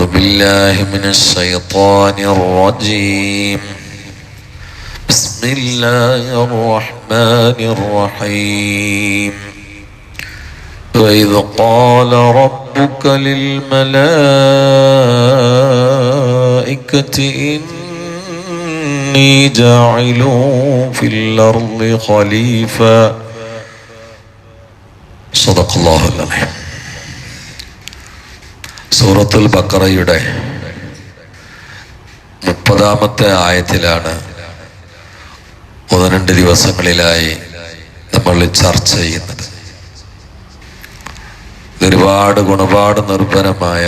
أعوذ بالله من الشيطان الرجيم. بسم الله الرحمن الرحيم. وإذ قال ربك للملائكة إني جاعل في الأرض خليفة. صدق الله العظيم. സൂറത്തുൽ ബക്കറയുടെ മുപ്പതാമത്തെ ആയത്തിലാണ് ഒന്ന് രണ്ട് ദിവസങ്ങളിലായി നമ്മൾ ചർച്ച ചെയ്യുന്നത്. ഒരുപാട് ഗുണപാട് നിർഭരമായ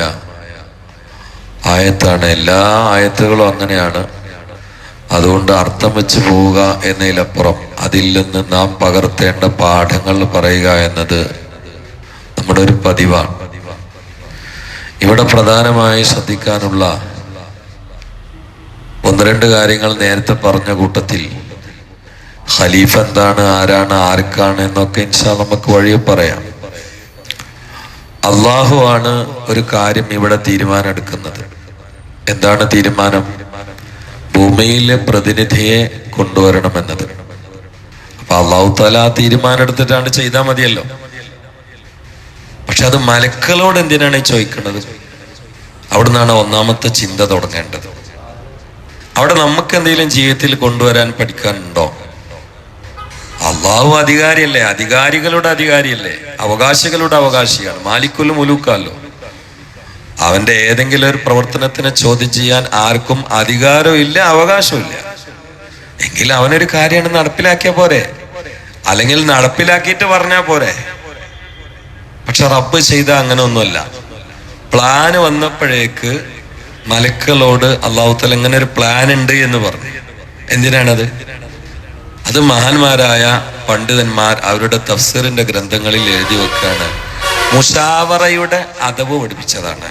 ആയത്താണ്. എല്ലാ ആയത്തുകളും അങ്ങനെയാണ്. അതുകൊണ്ട് അർത്ഥം വെച്ച് പോവുക എന്നതിലപ്പുറം അതിൽ നിന്ന് നാം പകർത്തേണ്ട പാഠങ്ങൾ പറയുക എന്നത് നമ്മുടെ ഒരു പതിവാണ്. ഇവിടെ പ്രധാനമായി ശ്രദ്ധിക്കാനുള്ള ഒന്ന് രണ്ട് കാര്യങ്ങൾ നേരത്തെ പറഞ്ഞ കൂട്ടത്തിൽ. ഖലീഫ എന്താണ് ആരാണ് ആർക്കാണ് എന്നൊക്കെ ഇൻഷാ നമുക്ക് വഴിയെ പറയാം. അള്ളാഹു ആണ് ഒരു കാര്യം ഇവിടെ തീരുമാനം എടുക്കുന്നത് എന്താണ് തീരുമാനം? ഭൂമിയിലെ പ്രതിനിധിയെ കൊണ്ടുവരണമെന്നത്. അപ്പൊ അള്ളാഹു താല ആ തീരുമാനം എടുത്തിട്ടാണ് ചെയ്താൽ മതിയല്ലോ. പക്ഷെ അത് മലക്കളോട് എന്തിനാണ് ചോദിക്കുന്നത് അവിടുന്നാണ് ഒന്നാമത്തെ ചിന്ത തുടങ്ങേണ്ടത്. അവിടെ നമുക്ക് എന്തെങ്കിലും ജീവിതത്തിൽ കൊണ്ടുവരാൻ പഠിക്കാനുണ്ടോ? അള്ളാഹു അധികാരിയല്ലേ? അധികാരികളുടെ അധികാരിയല്ലേ? അവകാശികളുടെ അവകാശിയാണ്. മാലിക്കുലും മുലൂക്കാലോ അവന്റെ ഏതെങ്കിലും ഒരു പ്രവർത്തനത്തിനെ ചോദ്യം ചെയ്യാൻ ആർക്കും അധികാരവും ഇല്ല അവകാശവും ഇല്ല. എങ്കിൽ അവനൊരു കാര്യമാണ് നടപ്പിലാക്കിയ പോരെ. അല്ലെങ്കിൽ നടപ്പിലാക്കിയിട്ട് പറഞ്ഞാ പോരെ. പക്ഷെ റബ്ബ് ചെയ്ത അങ്ങനെ ഒന്നുമല്ല. പ്ലാന് വന്നപ്പോഴേക്ക് മലക്കുകളോട് അള്ളാഹുത്തല ഇങ്ങനെ ഒരു പ്ലാൻ ഉണ്ട് എന്ന് പറഞ്ഞു. എന്തിനാണത്? അത് മഹാന്മാരായ പണ്ഡിതന്മാർ അവരുടെ തഫ്സീറിന്റെ ഗ്രന്ഥങ്ങളിൽ എഴുതി വെക്കാണ്. മുഷാവറയുടെ അതവ് പഠിപ്പിച്ചതാണ്.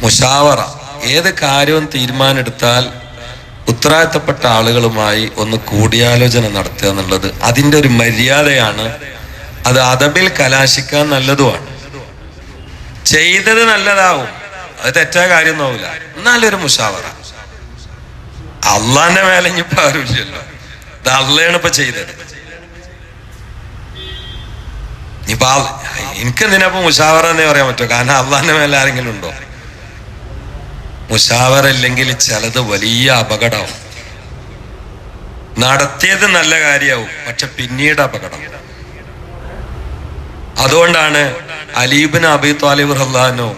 മുഷാവറ ഏത് കാര്യവും തീരുമാനമെടുത്താൽ ഉത്തരവാദിത്തപ്പെട്ട ആളുകളുമായി ഒന്ന് കൂടിയാലോചന നടത്തുക എന്നുള്ളത് അതിന്റെ ഒരു മര്യാദയാണ് അത് അതബിൽ കലാശിക്കാൻ നല്ലതുമാണ്. ചെയ്തത് നല്ലതാവും. അത് തെറ്റായ കാര്യം നോവില്ല നല്ലൊരു മുഷാവറ. അള്ളാന്റെ മേലെ ആരുമില്ലല്ലോ. ഇത് അള്ളയാണ് ഇപ്പൊ ചെയ്തത്. എനിക്കെന്തിനാ ഇപ്പൊ മുഷാവറ എന്നേ പറയാൻ പറ്റുമോ കാരണം അള്ളാന്റെ മേലെ ആരെങ്കിലും ഉണ്ടോ? മുഷാവറ ഇല്ലെങ്കിൽ ചിലത് വലിയ അപകടമാവും നടത്തിയത് നല്ല കാര്യമാവും. പക്ഷെ പിന്നീട് അപകടം. അതുകൊണ്ടാണ് അലീബിന് അബി താലിബ് റഹ്ലാനോ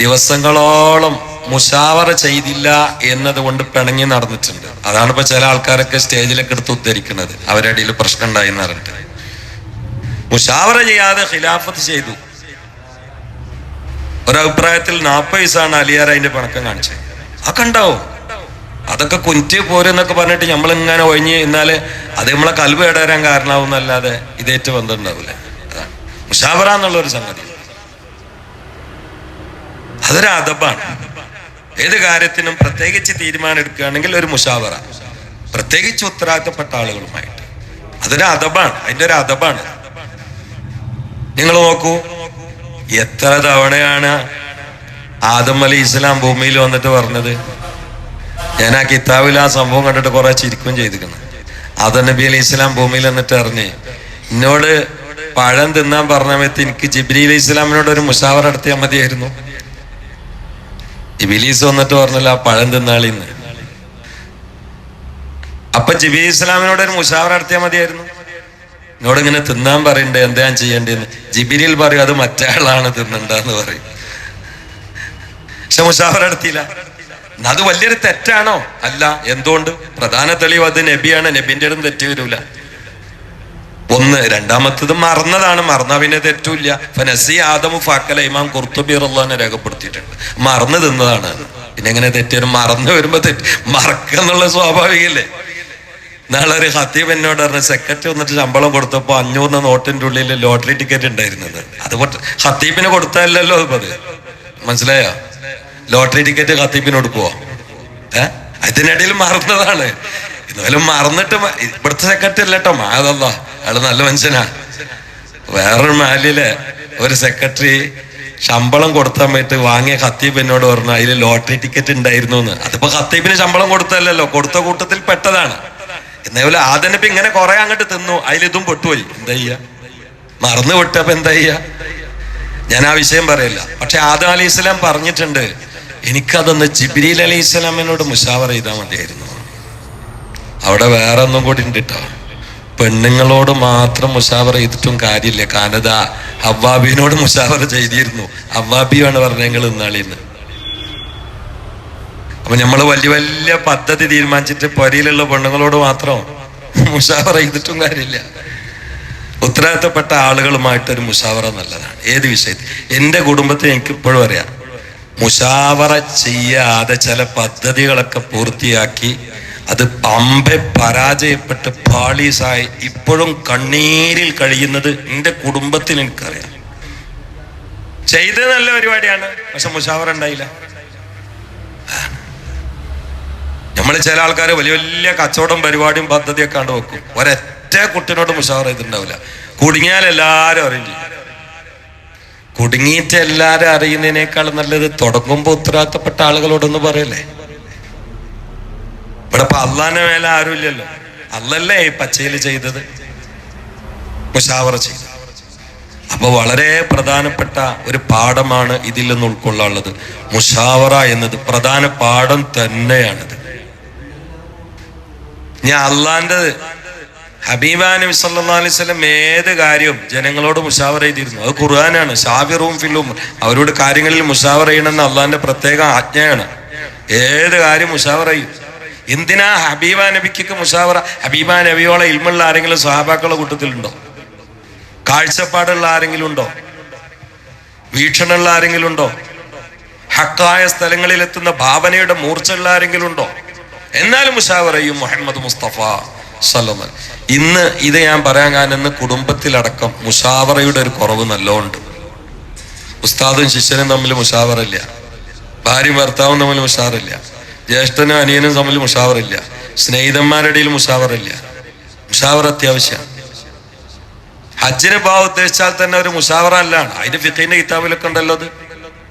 ദിവസങ്ങളോളം മുഷാവറ ചെയ്തില്ല എന്നതുകൊണ്ട് പിണങ്ങി നടന്നിട്ടുണ്ട്. അതാണ് ഇപ്പൊ ചില ആൾക്കാരൊക്കെ സ്റ്റേജിലൊക്കെ എടുത്ത് ഉദ്ധരിക്കുന്നത്. അവരുടെ ഇടയിൽ പ്രശ്നം ഉണ്ടായി എന്ന് പറഞ്ഞിട്ട്. മുഷാവറ ചെയ്യാതെ ഖിലാഫത്ത് ചെയ്തു. ഒരഭിപ്രായത്തിൽ നാൽപ്പത് വയസ്സാണ് അലിയാർ അതിന്റെ പണക്കം കാണിച്ചത്. ആ ഉണ്ടാവും. അതൊക്കെ കുഞ്ഞി പോരെന്നൊക്കെ പറഞ്ഞിട്ട് നമ്മളിങ്ങനെ ഒഴിഞ്ഞ് എന്നാൽ അത് നമ്മളെ കൽവ് ഇടരാൻ കാരണമാവും എന്നല്ലാതെ ഇതേറ്റ് ബന്ധം മുഷാവറ എന്നുള്ള ഒരു സംഗതി. അതൊരു അതബാണ് ഏത് കാര്യത്തിനും പ്രത്യേകിച്ച് തീരുമാനം എടുക്കുകയാണെങ്കിൽ ഒരു മുഷാവറ. പ്രത്യേകിച്ച് ഉത്തരവാദിത്തപ്പെട്ട ആളുകളുമായിട്ട്. അതൊരു അതബാണ് അതിന്റെ ഒരു അതബാണ് നിങ്ങൾ നോക്കൂ. എത്ര തവണയാണ് ആദം അലി ഇസ്ലാം ഭൂമിയിൽ വന്നിട്ട് പറഞ്ഞത്? ഞാൻ ആ കിതാബിൽ ആ സംഭവം കണ്ടിട്ട് കുറെ ചിരിക്കുകയും ചെയ്തിരിക്കുന്നു. ആദം നബി അലി ഇസ്ലാം ഭൂമിയിൽ വന്നിട്ട് അറിഞ്ഞ് എന്നോട് പഴം തിന്നാൻ പറഞ്ഞ സമയത്ത് എനിക്ക് ജിബ്രി അലി ഇസ്ലാമിനോട് ഒരു മുഷാവർ നടത്തിയാൽ മതിയായിരുന്നു. ഇബിലീസ് വന്നിട്ട് പറഞ്ഞല്ലോ ആ പഴം തിന്നാളിന്ന്. അപ്പൊ ജിബി ഇസ്ലാമിനോട് ഒരു മുഷാവർ നടത്തിയാൽ മതിയായിരുന്നു. എന്നോട് ഇങ്ങനെ തിന്നാൻ പറയണ്ടേ എന്താ ഞാൻ ജിബിരിൽ പറയും അത് മറ്റയാളാണ് തിന്നണ്ടെന്ന് പറയും. പക്ഷെ മുഷാവർ നടത്തിയില്ല. അത് വലിയൊരു തെറ്റാണോ? അല്ല എന്തുകൊണ്ട്? പ്രധാന തെളിവ് അത് നബിയാണ് നബിന്റെ അടുത്ത് തെറ്റ് വരൂല. ഒന്ന്. രണ്ടാമത്തത് മറന്നതാണ്. മറന്ന പിന്നെ തെറ്റൂല്ല. ഫനസി ആദമു ഫാക്കല ഇമാം കുർത്തുബി റള്ളാനെ രേഖപ്പെടുത്തിയിട്ടുണ്ട്. മറന്നു തിന്നതാണ്. പിന്നെ എങ്ങനെ തെറ്റ്? മറന്നു വരുമ്പോ തെറ്റ്. മറക്കെന്നുള്ള സ്വാഭാവികല്ലേ? നാളെ ഒരു ഹത്തീബ് എന്നോട് പറഞ്ഞു സെക്രട്ടറി വന്നിട്ട് ശമ്പളം കൊടുത്തപ്പോ അഞ്ഞൂറിന് നോട്ടിന്റെ ഉള്ളിൽ ലോട്ടറി ടിക്കറ്റ് ഉണ്ടായിരുന്നത്. അത് ഹത്തീബിന് കൊടുത്തല്ലോ അത്. മനസ്സിലായോ? ലോട്ടറി ടിക്കറ്റ് ഹത്തീബിന് കൊടുക്കുവോ? ഏ? അതിനിടയിൽ മറന്നതാണ്. എന്നാലും മറന്നിട്ട് ഇവിടുത്തെ സെക്രട്ടറി അല്ല കേട്ടോ മാതല്ല അയാൾ നല്ല മനുഷ്യനാ വേറൊരു മാലിൽ ഒരു സെക്രട്ടറി ശമ്പളം കൊടുത്താൻ വേണ്ടി വാങ്ങിയ ഖത്തീബ് എന്നോട് പറഞ്ഞു അതിൽ ലോട്ടറി ടിക്കറ്റ് ഉണ്ടായിരുന്നു എന്ന്. അതിപ്പോ ഖത്തീബിന് ശമ്പളം കൊടുത്തല്ലോ കൊടുത്ത കൂട്ടത്തിൽ പെട്ടതാണ്. എന്നേപോലെ ആദനപ്പ് ഇങ്ങനെ കുറെ അങ്ങോട്ട് തിന്നു. അതിലിതും പൊട്ടുപോയി. എന്താ ചെയ്യ? മറന്നു വിട്ടപ്പോ എന്താ ചെയ്യ? ഞാൻ ആ വിഷയം പറയില്ല. പക്ഷെ ആദം അലി ഇസ്ലാം പറഞ്ഞിട്ടുണ്ട് എനിക്കതൊന്ന് ജിബ്രീൽ അലി ഇസ്ലാമിനോട് മുഷാവർ ചെയ്താൽ മതിയായിരുന്നു. അവിടെ വേറെ ഒന്നും കൂടി ഉണ്ട് കേട്ടോ പെണ്ണുങ്ങളോട് മാത്രം മുഷാവർ ചെയ്തിട്ടും കാര്യമില്ല. കാനത അവ്വാബിനോട് മുഷാവർ ചെയ്തിരുന്നു. അവ്വാബിയാണ് പറഞ്ഞ ഞങ്ങൾ ഇന്നാളിന്ന്. അപ്പൊ നമ്മൾ വലിയ വലിയ പദ്ധതി തീരുമാനിച്ചിട്ട് പൊരയിലുള്ള പെണ്ണുങ്ങളോട് മാത്രം മുഷാവർ ചെയ്തിട്ടും കാര്യമില്ല. ഉത്തരവാദിത്തപ്പെട്ട ആളുകളുമായിട്ട് ഒരു മുഷാവറ നല്ലതാണ്. ഏത് വിഷയത്തിൽ? എന്റെ കുടുംബത്തെ എനിക്ക് ഇപ്പോഴും അറിയാം. മുഷാവറ ചെയ്യാതെ ചില പദ്ധതികളൊക്കെ പൂർത്തിയാക്കി അത് പമ്പെ പരാജയപ്പെട്ട് പാളീസായി ഇപ്പോഴും കണ്ണീരിൽ കഴിയുന്നത് എന്റെ കുടുംബത്തിന് എനിക്കറിയാം. ചെയ്തത് നല്ല പരിപാടിയാണ് പക്ഷെ മുഷാവർ ഉണ്ടായില്ല. നമ്മൾ ചില ആൾക്കാർ വലിയ വലിയ കച്ചവടം പരിപാടിയും പദ്ധതിയൊക്കെ കണ്ടു വെക്കും. ഒരൊറ്റ കുട്ടിനോട് മുഷാവർ ചെയ്തിട്ടുണ്ടാവില്ല. കുടുങ്ങിയാൽ എല്ലാവരും അറിയില്ല കുടുങ്ങിയിട്ട് എല്ലാവരും അറിയുന്നതിനേക്കാൾ നല്ലത് തുടങ്ങുമ്പോൾ ഉത്തരവാദിത്തപ്പെട്ട ആളുകളോടൊന്ന് പറയല്ലേ? ഇവിടെ ഇപ്പൊ അള്ളാന്റെ മേലെ ആരുമില്ലല്ലോ. അല്ലല്ലേ ഈ പച്ചയിൽ ചെയ്തത്? മുഷാവറ ചെയ്തു. അപ്പൊ വളരെ പ്രധാനപ്പെട്ട ഒരു പാഠമാണ് ഇതിൽ നിന്ന് ഉൾക്കൊള്ളാനുള്ളത്. മുഷാവറ എന്നത് പ്രധാന പാഠം തന്നെയാണിത്. ഞാൻ അള്ളാന്റെ ഹബീബ നബി സല്ലാ അലൈഹി ഏത് കാര്യവും ജനങ്ങളോട് മുഷാവർ ചെയ്തിരുന്നു അത് ഖുർആനാണ്. ഷാബിറും ഫില്ലും അവരോട് കാര്യങ്ങളിൽ മുഷാവർ ചെയ്യണമെന്ന് അള്ളാന്റെ പ്രത്യേക ആജ്ഞയാണ്. ഏത് കാര്യം മുഷാവർ ചെയ്യും? എന്തിനാ ഹബീബ നബിക്ക് മുഷാവറ? ഹബീബ നബിയോളെ ഇൽമുള്ള ആരെങ്കിലും സഹാബാക്കളുടെ കൂട്ടത്തിലുണ്ടോ? കാഴ്ചപ്പാടുള്ള ആരെങ്കിലും ഉണ്ടോ? വീക്ഷണമുള്ള ആരെങ്കിലും ഉണ്ടോ? ഹക്കായ സ്ഥലങ്ങളിൽ എത്തുന്ന ഭാവനയുടെ മൂർച്ചയുള്ള ആരെങ്കിലും ഉണ്ടോ? എന്നാലും മുഷാവറയും മുഹമ്മദ് മുസ്തഫ സല്ലല്ലാഹു ഇന്ന് ഇത് ഞാൻ പറയാൻ കാരണം ഇന്ന് കുടുംബത്തിലടക്കം മുഷാവറയുടെ ഒരു കുറവ് നല്ലോണ്ട്. ഉസ്താദും ശിഷ്യനും തമ്മിൽ മുഷാവറില്ല ഭാര്യയും ഭർത്താവും തമ്മിൽ മുഷാവറില്ല ജ്യേഷ്ഠനും അനിയനും തമ്മിൽ മുഷാവറില്ല. സ്നേഹിതന്മാരുടെ ഇടയിൽ മുഷാവറില്ല. മുഷാവർ അത്യാവശ്യമാണ് ഹജ്ജിന് പോ ഉദ്ദേശിച്ചാൽ തന്നെ ഒരു മുഷാവറ അല്ലാണ് അതിന്റെ ഫിഖിന്റെ കിതാബിലൊക്കെ ഉണ്ടല്ലോ അത്.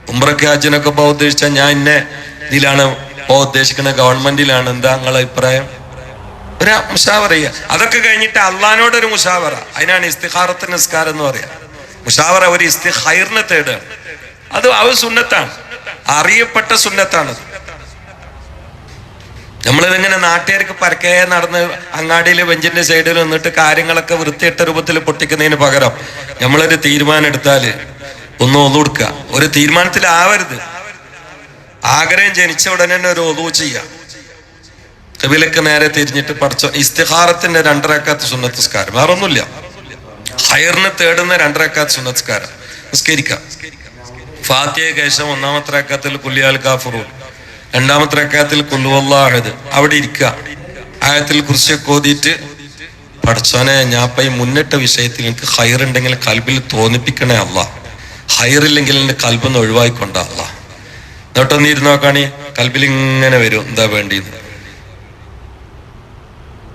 ഉംറക്ക് ഹജ്ജിനൊക്കെ പോകാൻ ഉദ്ദേശിച്ചാൽ ഞാൻ ഇന്നെ ഇതിലാണ് പോകാൻ ഉദ്ദേശിക്കുന്നത്. ഗവൺമെന്റിലാണ്. എന്താ നിങ്ങളെ അഭിപ്രായം? ഒരു മുഷാവറ അതൊക്കെ കഴിഞ്ഞിട്ട് അള്ളഹാനോട് ഒരു മുഷാവറ. അതിനാണ് ഇസ്തിഹാറത്ത് നിസ്കാരം എന്ന് പറയാ. മുഷാവറ ഒരു ഇസ്തിഹൈറിനെ തേടുകയാണ്. അത് അവ സുന്നത്താണ്. അറിയപ്പെട്ട സുന്നത്താണ്. നമ്മളിതിങ്ങനെ നാട്ടുകാർക്ക് പരക്കെ നടന്ന് അങ്ങാടിയിലെ ബെഞ്ചിന്റെ സൈഡിൽ നിന്നിട്ട് കാര്യങ്ങളൊക്കെ വൃത്തിയിട്ട രൂപത്തിൽ പൊട്ടിക്കുന്നതിന് പകരം നമ്മളൊരു തീരുമാനം എടുത്താൽ ഒന്ന് ഒതുകൊടുക്കുക ഒരു തീരുമാനത്തിലാവരുത്. ആഗ്രഹം ജനിച്ച ഉടനെ തന്നെ ഒരു ഒതു ചെയ്യുക നേരെ തിരിഞ്ഞിട്ട് പഠിച്ച. ഇസ്തിഹാറത്തിന്റെ രണ്ടരക്കാത്ത സുന്നത്തസ്കാരം വേറെ ഒന്നുമില്ല ഹയറിന് തേടുന്ന രണ്ടരക്കാത്ത സുന്നത്തസ്കാരം നിസ്കരിക്കാം. ഫാത്തിയ കേശം ഒന്നാമത്തെ റക്കാത്തിൽ കുല്യാൽ കാഫറൂൻ രണ്ടാമത്തെ റക്കാത്തിൽ കൊല്ലുവല്ലാഹത് അവിടെ ഇരിക്കുക. ആയത്തിൽ കുറിച്ചൊക്കെ ഓതിയിട്ട് പഠിച്ചോനെ ഞാൻ പൈ മുന്നിട്ട വിഷയത്തിൽ എനിക്ക് ഹയറുണ്ടെങ്കിൽ കൽബിൽ തോന്നിപ്പിക്കണേ അല്ല ഹയറില്ലെങ്കിൽ എന്റെ കൽബൊന്ന് ഒഴിവായിക്കൊണ്ട അല്ല എന്നിട്ടൊന്ന് ഇരുന്ന് നോക്കാണി കൽബിൽ ഇങ്ങനെ വരും എന്താ വേണ്ടിന്ന്?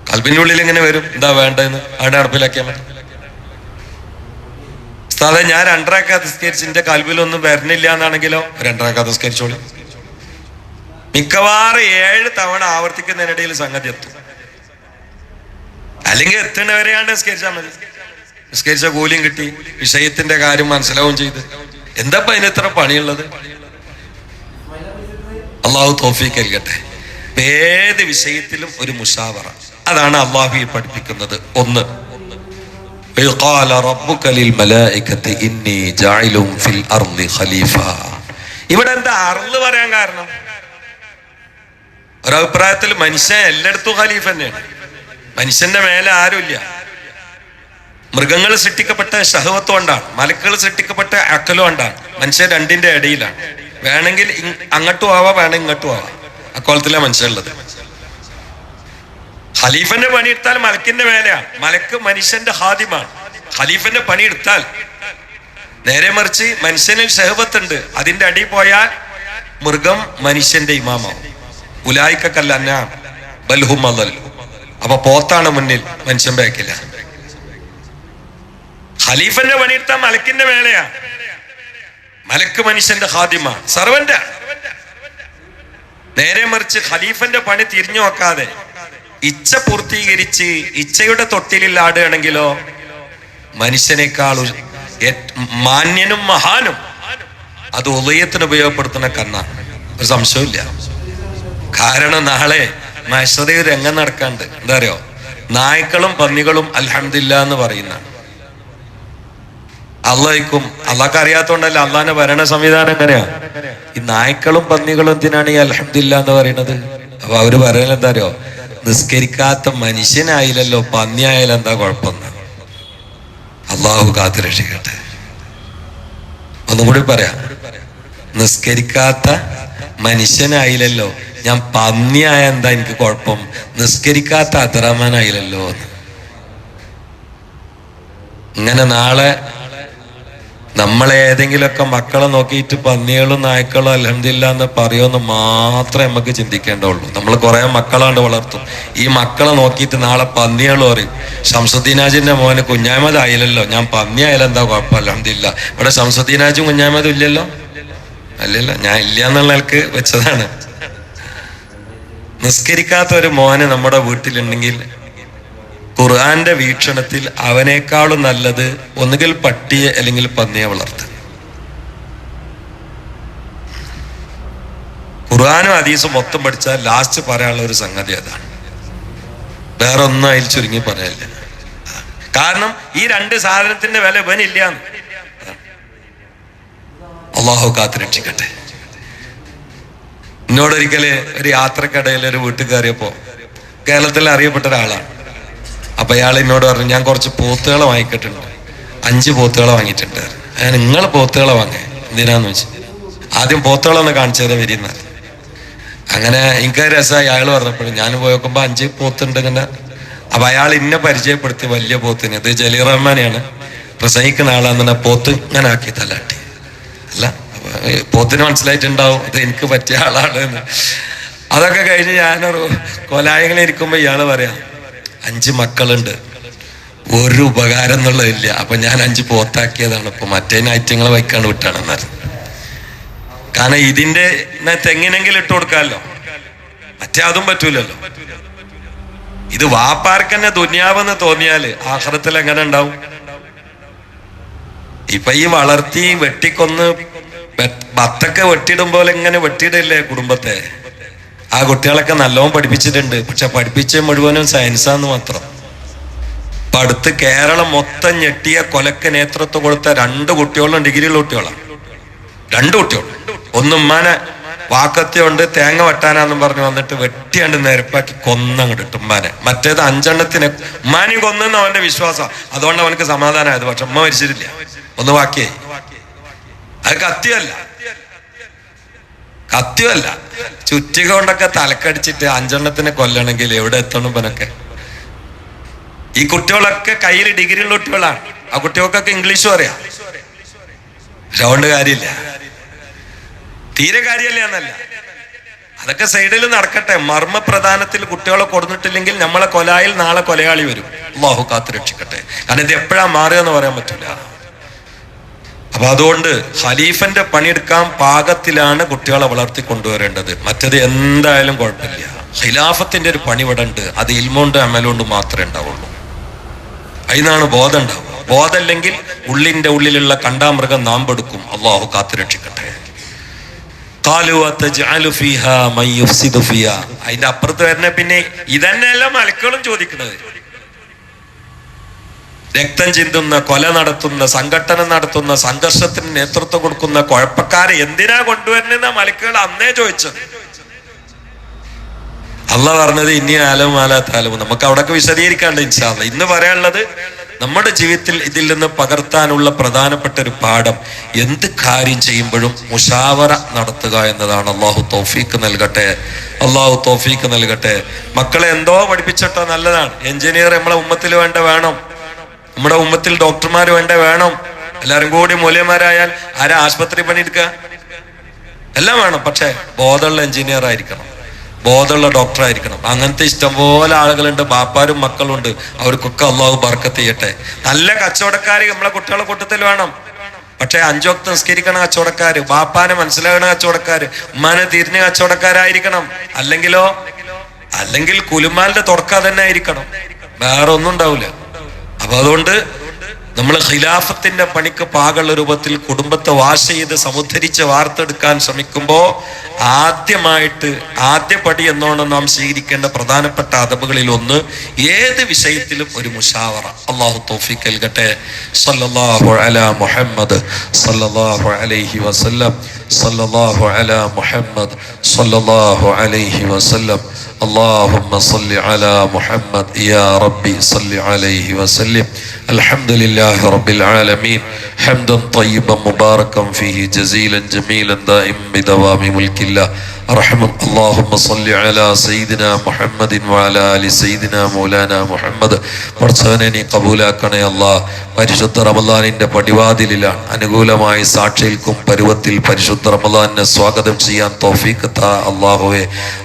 കൽബിന്റെ ഉള്ളിൽ ഇങ്ങനെ വരും എന്താ വേണ്ടതെന്ന് അവിടെ നടപ്പിലാക്കിയാൽ മതി. ഞാൻ രണ്ടരക്കാ നിസ്കരിച്ച് എന്റെ കൽബിലൊന്നും വരണില്ല എന്നാണെങ്കിലോ രണ്ടരക്കാ മിക്കവാറും ഏഴ് തവണ ആവർത്തിക്കുന്നതിനിടയിൽ സംഗതി എത്തും. അല്ലെങ്കിൽ എത്തേണ്ടവരെയാണ് നിസ്കരിച്ചാൽ മതി. നിസ്കരിച്ച കൂലിയും കിട്ടി വിഷയത്തിന്റെ കാര്യം മനസ്സിലാവും ചെയ്ത്. എന്താ അതിന് ഇത്ര പണിയുള്ളത്? അള്ളാഹു തോഫീക്ക് നൽകട്ടെ. ഏത് വിഷയത്തിലും ഒരു മുഷാവറ. അതാണ് അള്ളാഹു പഠിപ്പിക്കുന്നത്. ഒന്ന് ഇവിടെ എന്താ അറൾ പറയാൻ കാരണം? ഒരഭിപ്രായത്തിൽ മനുഷ്യൻ എല്ലായിടത്തും ഖലീഫ് തന്നെയാണ്. മനുഷ്യന്റെ മേലെ ആരുമില്ല. മൃഗങ്ങൾ സൃഷ്ടിക്കപ്പെട്ട ഷഹവത്ത് കൊണ്ടാണ് മലക്കുകൾ സൃഷ്ടിക്കപ്പെട്ട അക്കലും കൊണ്ടാണ് മനുഷ്യൻ രണ്ടിന്റെ ഇടയിലാണ്. വേണമെങ്കിൽ അങ്ങോട്ടും ആവാം വേണമെങ്കിൽ ഇങ്ങോട്ടും ആവാം. അക്കോളത്തിലെ മനുഷ്യനുള്ളത് ഖലീഫന്റെ പണിയെടുത്താൽ മലക്കിന്റെ മേലെയാണ് മലക്ക് മനുഷ്യന്റെ ഹാദിമാണ്. ഖലീഫന്റെ പണിയെടുത്താൽ നേരെ മറിച്ച് മനുഷ്യനിൽ ഷഹബത്തുണ്ട് അതിന്റെ അടി പോയാൽ മൃഗം മനുഷ്യന്റെ ഇമാമാവും. ഉലായിക്കല്ല അപ്പൊ പോത്താണ് മുന്നിൽ മനുഷ്യൻ ബേക്കില്ല. ഖലീഫന്റെ പണിയെടുത്ത മലക്കിന്റെ വേളയാ മലക്ക് മനുഷ്യന്റെ ഹാദിമ സർവന്റാണ് നേരെ മറിച്ച് ഖലീഫന്റെ പണി തിരിഞ്ഞു നോക്കാതെ ഇച്ഛ പൂർത്തീകരിച്ച് ഇച്ഛയുടെ തൊട്ടിലിൽ ആടുകയാണെങ്കിലോ മനുഷ്യനേക്കാൾ മാന്യനും മഹാനും. അത് ഉദയത്തിന് ഉപയോഗപ്പെടുത്തുന്ന കണ്ണാണ് ഒരു സംശയമില്ല കാരണം നാളെ മഹസദ രംഗം നടക്കാണ്ട്. എന്താ അറിയോ നായ്ക്കളും പന്നികളും അലഹമില്ല എന്ന് പറയുന്ന. അള്ളഹിക്കും അള്ളാഹ്ക്ക് അറിയാത്തോണ്ടല്ല അള്ളാഹിന്റെ ഭരണ സംവിധാനം എങ്ങനെയാ? ഈ നായ്ക്കളും പന്നികളും എന്തിനാണ് ഈ അലഹമില്ല എന്ന് പറയുന്നത്? അപ്പൊ അവർ പറയുന്നത് എന്താ അറിയോ നിസ്കരിക്കാത്ത മനുഷ്യനായില്ലല്ലോ പന്നിയായാലും എന്താ കുഴപ്പമെന്ന്? അള്ളാഹു കാത്തു രക്ഷിക്കട്ടെ. ഒന്നും കൂടി പറയാം. നിസ്കരിക്കാത്ത മനുഷ്യനായില്ലല്ലോ ഞാൻ പന്നിയായ എന്താ എനിക്ക് കുഴപ്പം? നിസ്കരിക്കാത്ത അദ്രമാനായില്ലല്ലോ എന്ന് ഇങ്ങനെ നാളെ നമ്മളെ ഏതെങ്കിലുമൊക്കെ മക്കളെ നോക്കിയിട്ട് പന്നികളും നായ്ക്കളും അലഹമില്ല എന്ന് പറയുമെന്ന് മാത്രമേ നമുക്ക് ചിന്തിക്കേണ്ടുള്ളൂ നമ്മൾ കുറെ മക്കളാണ്ട് വളർത്തും. ഈ മക്കളെ നോക്കിയിട്ട് നാളെ പന്നികൾ പറയും ശംസുദ്ദീനാജിന്റെ മോന് കുഞ്ഞാമത് ആയില്ലല്ലോ. ഞാൻ പന്നി ആയാലും എന്താ കുഴപ്പം? അലഹമില്ല ഇവിടെ ശംസുദ്ദീനാജും കുഞ്ഞാമതും ഇല്ലല്ലോ? അല്ലല്ലോ. ഞാൻ ഇല്ല എന്നുള്ള വെച്ചതാണ്. നിസ്കരിക്കാത്ത ഒരു മോന് നമ്മുടെ വീട്ടിലുണ്ടെങ്കിൽ ഖുർആന്റെ വീക്ഷണത്തിൽ അവനേക്കാളും നല്ലത് ഒന്നുകിൽ പട്ടിയെ അല്ലെങ്കിൽ പന്നിയെ വളർത്തുക. ഖുർആാനും ഹദീസും മൊത്തം പഠിച്ചാൽ ലാസ്റ്റ് പറയാനുള്ള ഒരു സംഗതി അതാണ്. വേറെ ഒന്നും അതിൽ ചുരുങ്ങി പറയല്ല. കാരണം ഈ രണ്ട് സാധനത്തിന്റെ വില ഇവനില്ല അള്ളാഹു കാത്ത് രക്ഷിക്കട്ടെ. എന്നോടൊരിക്കൽ ഒരു യാത്രക്കിടയിൽ ഒരു വീട്ടിൽ കേരളത്തിൽ അറിയപ്പെട്ട ഒരാളാണ്. അപ്പൊ അയാൾ എന്നോട് പറഞ്ഞു ഞാൻ കുറച്ച് പോത്തുകളെ വാങ്ങിക്കിട്ടുണ്ട് അഞ്ച് പോത്തുകളെ വാങ്ങിയിട്ടുണ്ട്. ഞാൻ നിങ്ങൾ പോത്തുകളെ വാങ്ങേ. എന്തിനാന്ന് വെച്ചു? ആദ്യം പോത്തുകളൊന്ന് കാണിച്ചു തരാൻ അങ്ങനെ എനിക്ക് രസമായി. അയാൾ പറഞ്ഞപ്പോഴും ഞാൻ പോയി നോക്കുമ്പോ അഞ്ച് പോത്തുണ്ട് ഇങ്ങനെ. അപ്പൊ അയാൾ ഇന്നെ പരിചയപ്പെടുത്തി വലിയ പോത്തിന്. ഇത് ജലീർ റഹ്മാനെയാണ്. പ്രസംഗിക്കുന്ന ആളാന്ന് പോത്ത് ഇങ്ങനെ ആക്കി തലാട്ടി. അല്ല? പോത്തിന് മനസ്സിലായിട്ടുണ്ടാവും ഇത് എനിക്ക് പറ്റിയ ആളാണ് എന്ന്. അതൊക്കെ കഴിഞ്ഞ് ഞാനൊരു കൊലായങ്ങളെ ഇരിക്കുമ്പോ ഇയാൾ പറയാം അഞ്ച് മക്കളുണ്ട് ഒരു ഉപകാരം എന്നുള്ളതില്ല. അപ്പൊ ഞാൻ അഞ്ച് പോത്താക്കിയതാണ്. ഇപ്പൊ മറ്റേ ഐറ്റങ്ങളെ വയ്ക്കാണ്ട് വിട്ടാണെന്ന് കാരണം ഇതിന്റെ തെങ്ങിനെങ്കിലും ഇട്ട് കൊടുക്കാമല്ലോ മറ്റേ അതും പറ്റൂലല്ലോ. ഇത് വാപ്പാർക്ക് തന്നെ ദുന്യാവെന്ന് തോന്നിയാൽ ആഹ്റത്തിൽ എങ്ങനെ ഉണ്ടാവും? ഇപ്പൊ ഈ വളർത്തി വെട്ടിക്കൊന്ന് ബത്തൊക്കെ വെട്ടിയിടും പോലെ ഇങ്ങനെ വെട്ടിയിടില്ലേ കുടുംബത്തെ? ആ കുട്ടികളൊക്കെ നല്ലോണം പഠിപ്പിച്ചിട്ടുണ്ട്. പക്ഷെ പഠിപ്പിച്ച മുഴുവനും സയൻസാന്ന് മാത്രം. ഇപ്പൊ അടുത്ത് കേരളം മൊത്തം ഞെട്ടിയ കൊലക്ക് നേതൃത്വം കൊടുത്ത രണ്ട് കുട്ടികളും ഡിഗ്രിയുള്ള കുട്ടികളാണ്. രണ്ട് കുട്ടികൾ ഒന്നും ഉമ്മാനെ വാക്കത്തിയുണ്ട് തേങ്ങ വെട്ടാനാന്നും പറഞ്ഞു വന്നിട്ട് വെട്ടിയാണ്ട് നിരപ്പാക്കി കൊന്നങ്ങോട്ട് ഉമ്മാനെ. മറ്റേത് അഞ്ചെണ്ണത്തിന് ഉമ്മാനെയും കൊന്നെന്ന് അവന്റെ വിശ്വാസം. അതുകൊണ്ട് അവനക്ക് സമാധാനമായത്. പക്ഷെ ഉമ്മ മരിച്ചിട്ടില്ല. ഒന്ന് ബാക്കിയായി അത് കത്തിയല്ല. കത്തിയല്ല. ചുറ്റിക കൊണ്ടൊക്കെ തലക്കടിച്ചിട്ട് അഞ്ചെണ്ണത്തിനെ കൊല്ലണമെങ്കിൽ എവിടെ എത്തണം പനൊക്കെ ഈ കുട്ടികളൊക്കെ കയ്യിൽ ഡിഗ്രി ഉള്ള കുട്ടികളാണ്. ആ കുട്ടികൾക്കൊക്കെ ഇംഗ്ലീഷും അറിയാം. അതുകൊണ്ട് കാര്യമില്ല. തീരെ കാര്യമല്ല എന്നല്ല. അതൊക്കെ സൈഡിൽ നടക്കട്ടെ. മർമ്മപ്രധാനത്തിൽ കുട്ടികളെ കൊടുത്തിട്ടില്ലെങ്കിൽ നമ്മളെ കൊലായിൽ നാളെ കൊലയാളി വരും. അള്ളാഹു കാത്തു രക്ഷിക്കട്ടെ കാരണം ഇത് എപ്പോഴാ മാറുക എന്ന് പറയാൻ പറ്റില്ല അപ്പൊ അതുകൊണ്ട് ഖലീഫന്റെ പണിയെടുക്കാൻ പാകത്തിലാണ് കുട്ടികളെ വളർത്തി കൊണ്ടുവരേണ്ടത്. മറ്റത് എന്തായാലും കുഴപ്പമില്ല. ഖിലാഫത്തിന്റെ ഒരു പണി ഇവിടെ ഉണ്ട്. അത് ഇൽമോണ്ട് അമലുകൊണ്ട് മാത്രമേ ഉണ്ടാവുള്ളൂ. അതിനാണ് ബോധം ഉണ്ടാവുക. ബോധമില്ലെങ്കിൽ ഉള്ളിന്റെ ഉള്ളിലുള്ള കണ്ടാമൃഗം നാമ്പെടുക്കും. അള്ളാഹു കാത്തു രക്ഷിക്കട്ടെ. ഖാലു അത്തജ്അലു ഫീഹാ മൻ യുഫ്സിദു ഫീഹാ. അതിന്റെ അപ്പുറത്ത് വരുന്ന പിന്നെ ഇതന്നെയല്ല മലക്കുകളും ചോദിക്കുന്നത്. രക്തം ചിന്തുന്ന കൊല നടത്തുന്ന സംഘട്ടനം നടത്തുന്ന സംഘർഷത്തിന് നേതൃത്വം കൊടുക്കുന്ന കുഴപ്പക്കാരെ എന്തിനാ കൊണ്ടുവരുന്ന മലക്കുകൾ അന്നേ ചോദിച്ചത്. അല്ല പറഞ്ഞത് ഇനി ആലം ആലാത്താലും നമുക്ക് അവിടൊക്കെ വിശദീകരിക്കാണ്ട് ഇൻഷാല്ല ഇന്ന് പറയാനുള്ളത് നമ്മുടെ ജീവിതത്തിൽ ഇതിൽ നിന്ന് പകർത്താനുള്ള പ്രധാനപ്പെട്ട ഒരു പാഠം. എന്ത് കാര്യം ചെയ്യുമ്പോഴും മുഷാവറ നടത്തുക എന്നതാണ്. അള്ളാഹു തോഫീക്ക് നൽകട്ടെ. അള്ളാഹു തോഫീക്ക് നൽകട്ടെ. മക്കളെ എന്തോ പഠിപ്പിച്ചിട്ടോ നല്ലതാണ്. എഞ്ചിനീയർ നമ്മളെ ഉമ്മത്തിൽ വേണ്ട വേണം. നമ്മുടെ ഉമ്മത്തിൽ ഡോക്ടർമാർ വേണ്ട വേണം. എല്ലാരും കൂടി മൂല്യന്മാരായാൽ ആരാ ആശുപത്രി പണിയെടുക്കുക എല്ലാം വേണം പക്ഷേ ബോധമുള്ള എഞ്ചിനീയർ ആയിരിക്കണം. ബോധമുള്ള ഡോക്ടർ ആയിരിക്കണം. അങ്ങനത്തെ ഇഷ്ടംപോലെ ആളുകളുണ്ട് ബാപ്പാരും മക്കളുണ്ട്. അവർക്കൊക്കെ അള്ളാഹു ബർക്കത്ത് ചെയ്യട്ടെ. നല്ല കച്ചവടക്കാർ നമ്മളെ കുട്ടികളെ കൂട്ടത്തിൽ വേണം. പക്ഷെ അഞ്ചോക്ത് നിസ്കരിക്കണ കച്ചവടക്കാർ ബാപ്പാനെ മനസ്സിലാകണ കച്ചവടക്കാർ ഉമ്മാനെ തിരിഞ്ഞ കച്ചവടക്കാരായിരിക്കണം. അല്ലെങ്കിലോ? അല്ലെങ്കിൽ കുലുമാലിന്റെ തുടക്കം തന്നെ ആയിരിക്കണം. വേറെ ഒന്നും ഉണ്ടാവില്ല അപ്പൊ അതുകൊണ്ട് നമ്മൾ ഖിലാഫത്തിന്റെ പണിക്ക് പാകള്ള രൂപത്തിൽ കുടുംബത്തെ വാശ ചെയ്ത് സമുദ്ധരിച്ച് വാർത്തെടുക്കാൻ ശ്രമിക്കുമ്പോൾ ആദ്യമായിട്ട് ആദ്യ പടി എന്നോണം നാം സ്വീകരിക്കേണ്ട പ്രധാനപ്പെട്ട അതബുകളിൽ ഒന്ന് ഏത് വിഷയത്തിലും ഒരു മുഷാവറ. അള്ളാഹു തോഫിക്ക് നൽകട്ടെ. സല്ലല്ലാഹു അല മുഹമ്മദ് സല്ലല്ലാഹു അലൈഹി വസല്ലം. സല്ലല്ലാഹു അലാ മുഹമ്മദ് സല്ലല്ലാഹു അലൈഹി വസല്ലം. اللهم صل على محمد يا ربي صل عليه وسلم الحمد لله رب العالمين حمدا طيبا مباركا فيه جزيلا جميلا دائما بدوام ملك الله رحمة اللهم صل على سيدنا محمد وعلى آل سيدنا مولانا മുഹമ്മദ് പഠിച്ചവനെ നീ കബൂലാക്കണേ അല്ലാ പരിശുദ്ധ റമദാനിന്റെ പടിവാതിലിലാണ് അനുകൂലമായി സാക്ഷിയിൽക്കും പരുവത്തിൽ പരിശുദ്ധ റമദാനിനെ സ്വാഗതം ചെയ്യാൻ തോഫീക്ക് താ അള്ളാഹുവെ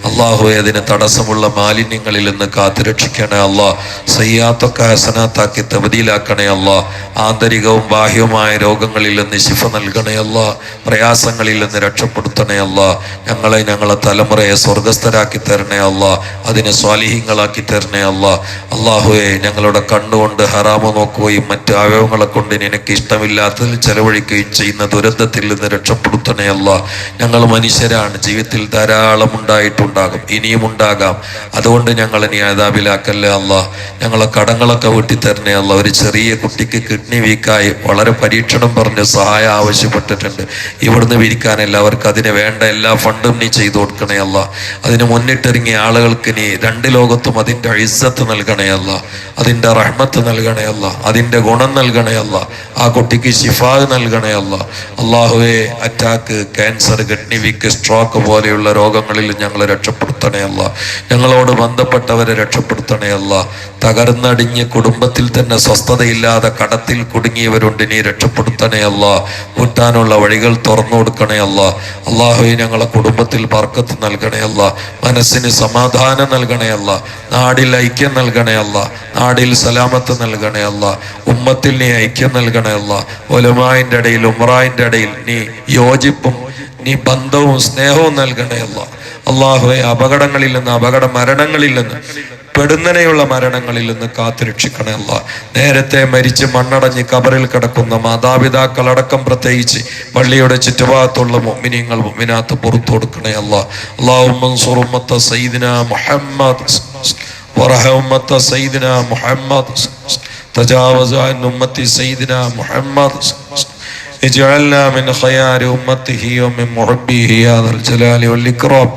അള്ളാഹുവെ അതിന് തടസ്സമുള്ള മാലിന്യങ്ങളിൽ നിന്ന് കാത്തുരക്ഷിക്കണേ അല്ലാ സയ്യാത്തൊക്കെ ഹസനാത്താക്കി തബദിയിലാക്കണേ അല്ലാ ആന്തരികവും ബാഹ്യവുമായ രോഗങ്ങളിൽ നിന്ന് ശിഫ നൽകണേ അല്ലാ പ്രയാസങ്ങളിൽ നിന്ന് രക്ഷപ്പെടുത്തണേ അല്ലാ ഞങ്ങളെ ഞങ്ങളെ തലമുറയെ സ്വർഗസ്ഥരാക്കി തരണേ അല്ല അതിനെ സ്വാലിഹ്യങ്ങളാക്കി തരണേ അല്ല. അള്ളാഹുവെ ഞങ്ങളുടെ കണ്ണുകൊണ്ട് ഹറാമ നോക്കുകയും മറ്റു അവയവങ്ങളെ കൊണ്ട് നിനക്ക് ഇഷ്ടമില്ലാത്തതിൽ ചെലവഴിക്കുകയും ചെയ്യുന്ന ദുരന്തത്തിൽ നിന്ന് രക്ഷപ്പെടുത്തണേ അല്ല. ഞങ്ങൾ മനുഷ്യരാണ് ജീവിതത്തിൽ ധാരാളം ഉണ്ടായിട്ടുണ്ടാകും ഇനിയും ഉണ്ടാകാം. അതുകൊണ്ട് ഞങ്ങൾ ഇനി ആദാബിലാക്കല്ലേ അല്ല. ഞങ്ങളെ കടങ്ങളൊക്കെ വീട്ടിത്തരണേ അല്ല. ഒരു ചെറിയ കുട്ടിക്ക് കിഡ്നി വീക്കായി വളരെ പരീക്ഷണം പറഞ്ഞ് സഹായം ആവശ്യപ്പെട്ടിട്ടുണ്ട്. ഇവിടുന്ന് വിരിക്കാൻ എല്ലാവർക്കും അതിന് വേണ്ട എല്ലാ ഫണ്ടും നീ ചെയ്തു കൊടുക്കണേ അല്ല. അതിന് മുന്നിട്ടിറങ്ങിയ ആളുകൾക്ക് നീ രണ്ട് ലോകത്തും അതിന്റെ ഇസ്സത്ത് നൽകണേ അല്ല. അതിന്റെ റഹ്മത്ത് നൽകണേ അല്ല. അതിന്റെ ഗുണം നൽകണേ അല്ല. ആ കുട്ടിക്ക് ശിഫാ നൽകണേ അല്ല. അള്ളാഹുവെ attack cancer kidney weak stroke പോലെയുള്ള രോഗങ്ങളിൽ ഞങ്ങളെ രക്ഷപ്പെടുത്തണേ അല്ല. ഞങ്ങളോട് ബന്ധപ്പെട്ടവരെ രക്ഷപ്പെടുത്തണേ അല്ല. തകർന്നടിഞ്ഞ് കുടുംബത്തിൽ തന്നെ സ്വസ്ഥതയില്ലാതെ കടത്തിൽ കുടുങ്ങിയവരുണ്ട് നീ രക്ഷപ്പെടുത്തണേ അല്ല. കൂട്ടാനുള്ള വഴികൾ തുറന്നു കൊടുക്കണേ അല്ല. അള്ളാഹുവെ ഞങ്ങളെ കുടുംബത്തിൽ ബർക്കത്ത് നൽകണേ അല്ല. മനസ്സിന് സമാധാനം നൽകണേ അല്ല. നാടിൽ ഐക്യം നൽകണേ അല്ല. നാടിൽ സലാമത്ത് നൽകണേ അല്ല. ഉമ്മത്തിൽ നീ ഐക്യം നൽകണേ അല്ല. ഒലമായിന്റെ ഇടയിൽ ഉമ്രായിന്റെ ഇടയിൽ നീ യോജിപ്പും നീ ബന്ധവും സ്നേഹവും നൽകണേ അല്ല. അള്ളാഹുവെ അപകടങ്ങളിൽ നിന്ന് അപകട മരണങ്ങളിൽ നിന്ന് പെടുന്നനെയുള്ള മരണങ്ങളിൽ നിന്ന് കാത്തുരക്ഷിക്കണേ അല്ല നേരത്തെ മരിച്ച് മണ്ണടഞ്ഞ് കബറിൽ കിടക്കുന്ന മാതാപിതാക്കളടക്കം പ്രത്യേകിച്ച് പള്ളിയുടെ ചുറ്റുഭാഗത്തുള്ള മുഅ്മിനീങ്ങൾ മുഅ്മിനാത്ത് പുറത്തു കൊടുക്കണേ അല്ല അള്ളാഹു സയ്യിദിന മുഹമ്മദ് ورحم أمة سيدنا محمد تجاوز عن أمة سيدنا محمد اجعلنا من خيار أمته ومن محبيه يا ذا الجلال والإكرام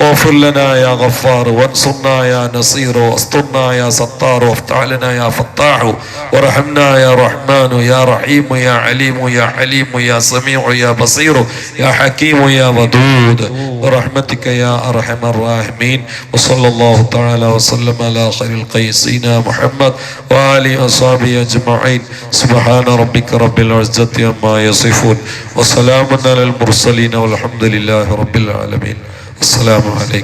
واغفر لنا يا غفار وانصرنا يا نصير واسترنا يا ستار وافتح لنا يا فتاح وارحمنا يا رحمن يا رحيم يا عليم يا حليم يا سميع يا بصير يا حكيم يا ودود برحمتك يا أرحم الراحمين وصلى الله تعالى وسلم على خير القيسين محمد وآله وصحبه أجمعين. سبحان ربك رب العزة عما يصفون وسلام على المرسلين والحمد لله رب العالمين. السلام عليكم.